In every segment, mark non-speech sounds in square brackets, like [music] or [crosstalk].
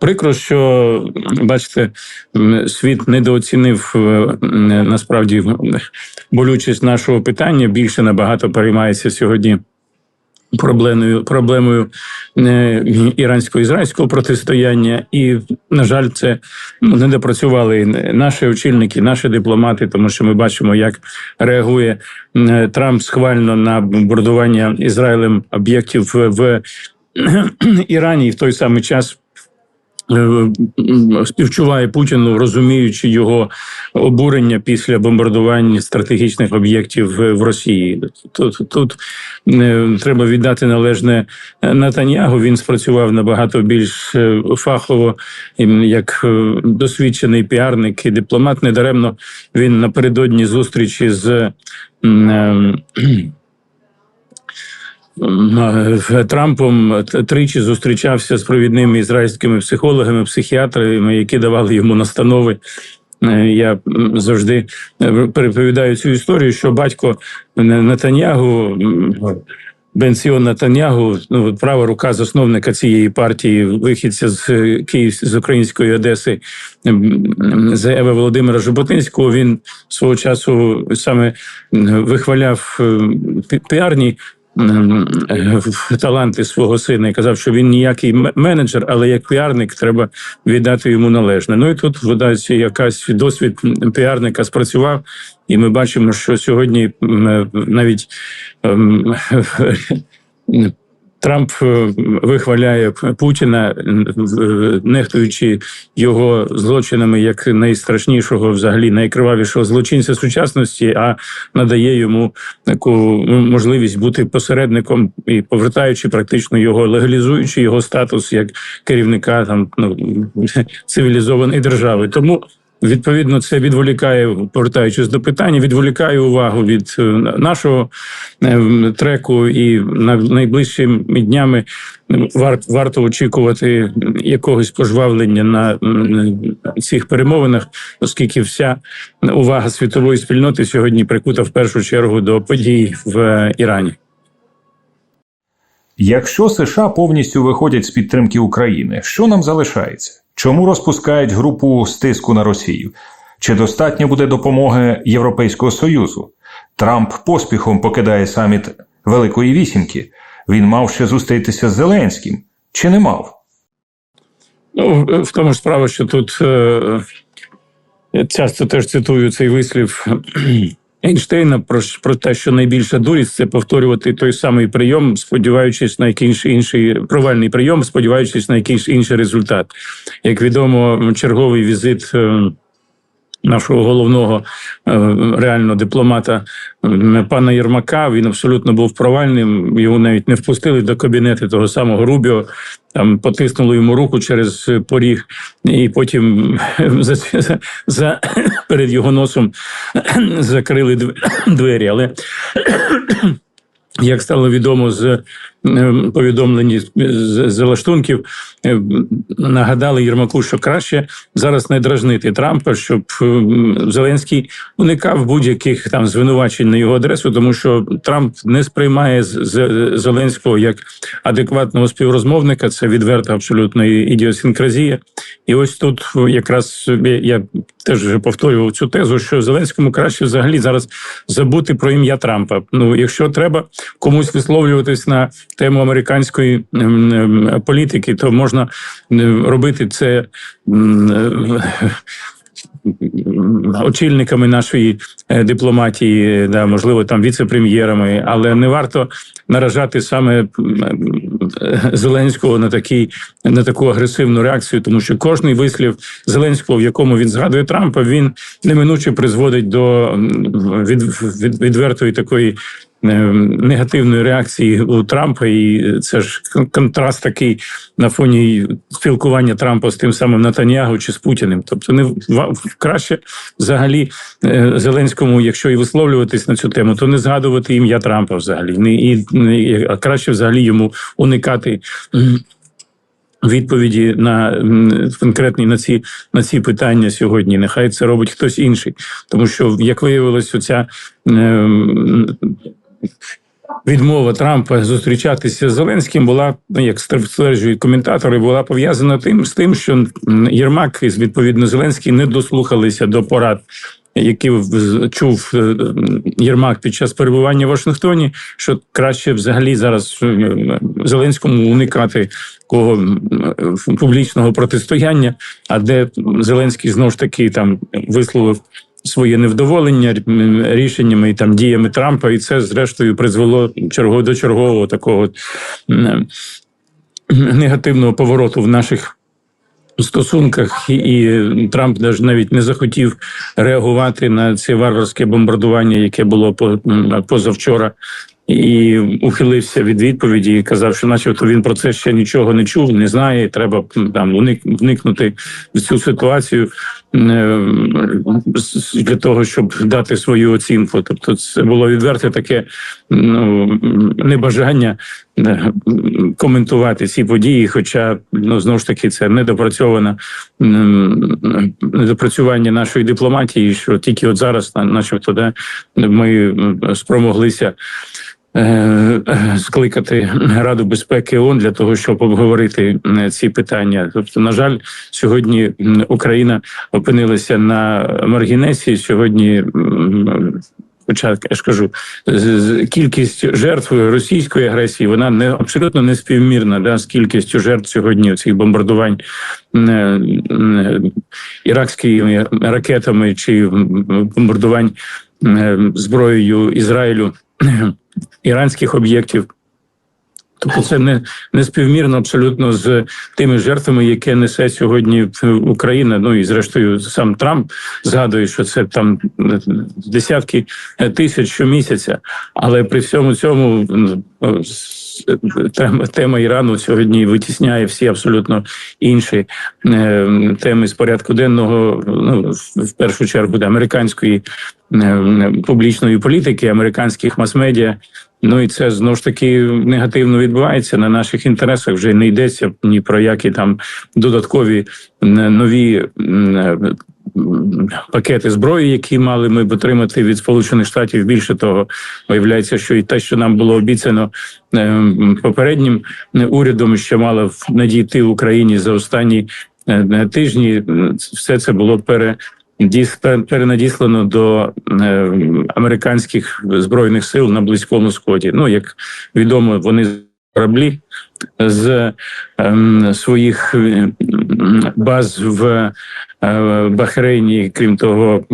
прикро, що бачите, світ недооцінив е, насправді болючість нашого питання. Більше набагато переймається сьогодні. Проблемою проблемою е, ірансько-ізраїльського протистояння, і на жаль, це ну, не допрацювали наші очільники, наші дипломати, тому що ми бачимо, як реагує Трамп схвально на бомбардування Ізраїлем об'єктів в Ірані, і в той самий час. Е, Співчуває Путіну, розуміючи його обурення після бомбардувань стратегічних об'єктів в Росії. Тут, тут е, треба віддати належне Натаньягу. Він спрацював набагато більш е, фахово, як досвідчений піарник і дипломат. Недаремно він напередодні зустрічі з Трампом тричі зустрічався з провідними ізраїльськими психологами, психіатрами, які давали йому настанови. Е, Я завжди е, переповідаю цю історію, що батько Натаньягу, Бенсіон Натаньягу, ну права рука засновника цієї партії, вихідця з е, Київ з української Одеси, Зева Володимира Жаботинського. Він свого часу саме вихваляв піарні таланти свого сина і казав, що він ніякий менеджер, але як піарник треба віддати йому належне. Ну і тут видається якась досвід піарника спрацював, і ми бачимо, що сьогодні е, навіть ем, [laughs] Трамп е, вихваляє Путіна, е, нехтуючи його злочинами як найстрашнішого, взагалі найкривавішого злочинця сучасності, а надає йому таку можливість бути посередником і повертаючи практично його, легалізуючи його статус як керівника там ну цивілізованої держави. Тому Відповідно, це відволікає, повертаючись до питання, відволікає увагу від е, нашого е, треку, і на найближчими днями варт, варто очікувати якогось пожвавлення на цих перемовинах, оскільки вся увага світової спільноти сьогодні прикута в першу чергу до подій в Ірані. Якщо США повністю виходять з підтримки України, що нам залишається? Чому розпускають групу стиску на Росію? Чи достатньо буде допомоги Європейського Союзу? Трамп поспіхом покидає саміт Великої Вісімки. Він мав ще зустрітися з Зеленським. Чи не мав? Ну, в тому ж справа, що тут е, я часто теж цитую цей вислів Ейнштейна про, про те, що найбільша дурість це повторювати той самий прийом, сподіваючись на якийсь інший провальний прийом, сподіваючись на якийсь інший результат. Як відомо, черговий візит. Нашого головного е, реально дипломата пана Єрмака він абсолютно був провальним. Його навіть не впустили до кабінету того самого Рубіо. Там потиснули йому руку через поріг, і потім [laughs] за, за перед його носом [clears throat] закрили [clears throat] двері. Але [clears throat] як стало відомо з е, повідомлень з- з з лаштунків, е, нагадали Єрмаку, що краще зараз не дражнити Трампа, щоб е, Зеленський уникав будь-яких там звинувачень на його адресу, тому що Трамп не сприймає з- Зеленського як адекватного співрозмовника. Це відверта абсолютно ідіосінкразія. І ось тут якраз я теж вже повторював цю тезу, що Зеленському краще взагалі зараз забути про ім'я Трампа. Ну, якщо треба комусь висловлюватись на тему американської ем, ем, політики, то можна ем, робити це. е, Очільниками нашої е, дипломатії, да, можливо, там віце-прем'єрами, але не варто наражати саме е, Зеленського на такий на таку агресивну реакцію, тому що кожний вислів Зеленського, в якому він згадує Трампа, він неминуче призводить до від, від, відвертої такої е, негативної реакції у Трампа, і це ж контраст такий на фоні спілкування Трампа з тим самим Натаньягу чи з Путіним. Тобто, не краще взагалі е, Зеленському, якщо і висловлюватись на цю тему, то не згадувати ім'я Трампа взагалі, не і а краще взагалі йому уникати. Відповіді на конкретні на ці на ці питання сьогодні. Нехай це робить хтось інший, тому що як виявилось, оця ем, відмова Трампа зустрічатися з Зеленським була, ну, як стверджують коментатори, була пов'язана тим з тим, що Єрмак і відповідно Зеленський не дослухалися до порад. Які чув е, Єрмак під час перебування в Вашингтоні, що краще взагалі зараз е, Зеленському уникати такого м, е, публічного протистояння, а де Зеленський знову ж таки там висловив своє невдоволення рішеннями і там діями Трампа, і це зрештою призвело черго до чергового такого негативного повороту в наших. Стосунках і, Трамп навіть не захотів реагувати на це варварське бомбардування, яке було позавчора, і ухилився від відповіді і казав, що, начебто, він про це ще нічого не чув, не знає. Треба там уник, вникнути в цю ситуацію для того, щоб дати свою оцінку. Тобто, це було відверте таке ну, небажання е, коментувати ці події. Хоча ну знову ж таки це недопрацьована м, недопрацювання нашої дипломатії, що тільки от зараз, начебто, да, ми спромоглися. Е, Скликати Раду безпеки ООН для того, щоб обговорити ці питання. Тобто, на жаль, сьогодні Україна опинилася на маргінесі. Сьогодні, хоча я ж кажу, кількість жертв російської агресії вона не абсолютно не співмірна да, з кількістю жертв сьогодні цих бомбардувань іракськими ракетами чи бомбардувань зброєю Ізраїлю іранських об'єктів. Тобто це не, не співмірно абсолютно з тими жертвами, які несе сьогодні Україна. Ну і зрештою сам Трамп згадує, що це там десятки е, тисяч щомісяця. Але при всьому цьому с- тема, Ірану сьогодні витісняє всі абсолютно інші е, теми з порядку денного. Ну в- першу чергу американської е, публічної політики, американських мас-медіа. Ну і це знову ж таки негативно відбувається на наших інтересах. Вже не йдеться ні про які там додаткові нові пакети зброї, які мали ми б отримати від Сполучених Штатів. Більше того, виявляється, що і те, що нам було обіцяно е, попереднім е, урядом, що мало надійти в Україні за останні е, тижні, все це було пере. Перенадіслано до е, американських збройних сил на близькому сході. Ну як відомо, вони кораблі з ем, своїх е, баз в е, Бахрейні, крім того,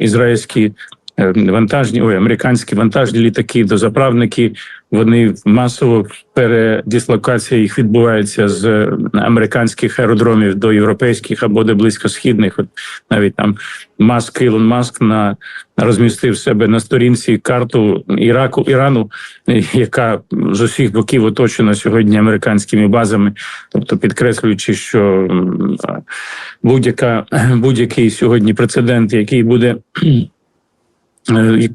ізраїльські е, вантажні, ой, американські вантажні літаки, дозаправники. Вони масово передислокація їх відбувається з американських аеродромів до європейських або до близькосхідних. От навіть там Маск Ілон Маск на розмістив себе на сторінці карту Іраку Ірану, яка з усіх боків оточена сьогодні американськими базами, тобто підкреслюючи, що будь-яка будь-який сьогодні прецедент, який буде [clears throat] е,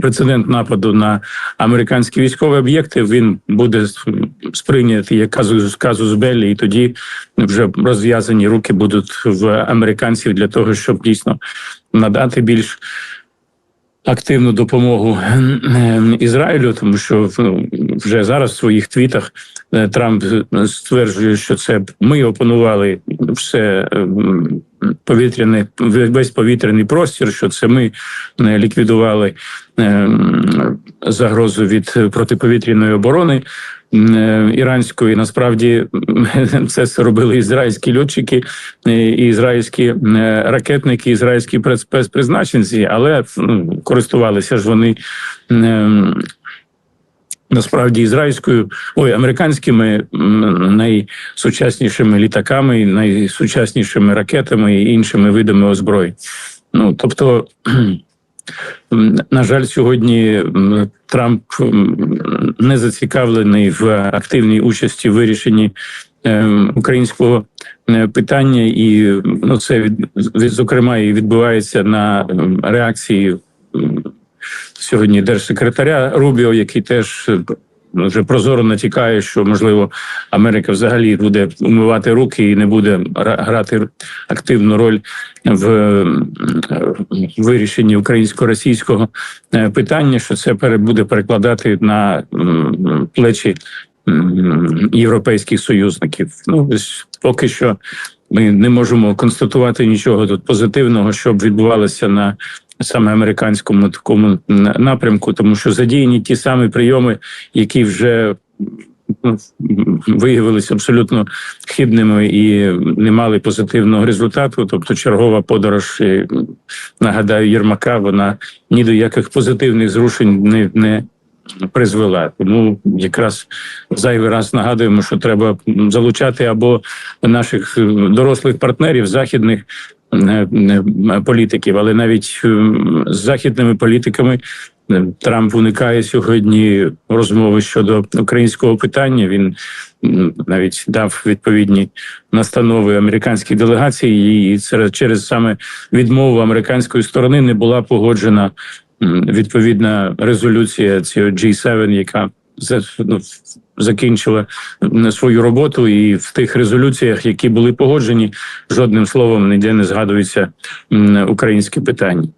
прецедент нападу на американські військові об'єкти, він буде сприйнятий як казус, казус белі, і тоді вже розв'язані руки будуть в американців для того, щоб дійсно надати більш активну допомогу е, Ізраїлю, тому що ну, вже зараз в своїх твітах е, Трамп стверджує, що це ми опанували все м, повітряне весь повітряний простір, що це ми е, ліквідували е, загрозу від протиповітряної оборони. е, Іранської насправді [laughs] це робили ізраїльські льотчики, ізраїльські ракетники, ізраїльські спецпризначенці, але ну, користувалися ж вони насправді ізраїльською, ой, американськими найсучаснішими літаками, найсучаснішими ракетами і іншими видами озброєнь. Ну тобто. [clears throat] На жаль, сьогодні Трамп не зацікавлений в активній участі в вирішенні е, українського е, питання, і ну це від, зокрема і відбувається на реакції м, сьогодні держсекретаря Рубіо, який теж е, вже прозоро натякає, що можливо Америка взагалі буде умивати руки і не буде гра- грати активну роль в е, вирішенні українсько-російського е, питання, що це буде перекладати на плечі європейських союзників. Ну поки що ми не можемо констатувати нічого тут позитивного, щоб відбувалося на саме американському такому напрямку, тому що задіяні ті самі прийоми, які вже ну, виявилися абсолютно хибними і не мали позитивного результату. Тобто, чергова подорож, нагадаю, Єрмака, вона ні до яких позитивних зрушень не, не призвела. Тому якраз зайвий раз нагадуємо, що треба залучати або наших е, дорослих партнерів західних. Е, Політиків, але навіть е, з західними політиками е, Трамп уникає сьогодні розмови щодо українського питання. Він навіть дав відповідні настанови американській делегації, і через саме відмову американської сторони не була погоджена відповідна резолюція цього G7, яка закінчила м, свою роботу, і в тих резолюціях, які були погоджені, жодним словом ніде не згадується українські питання.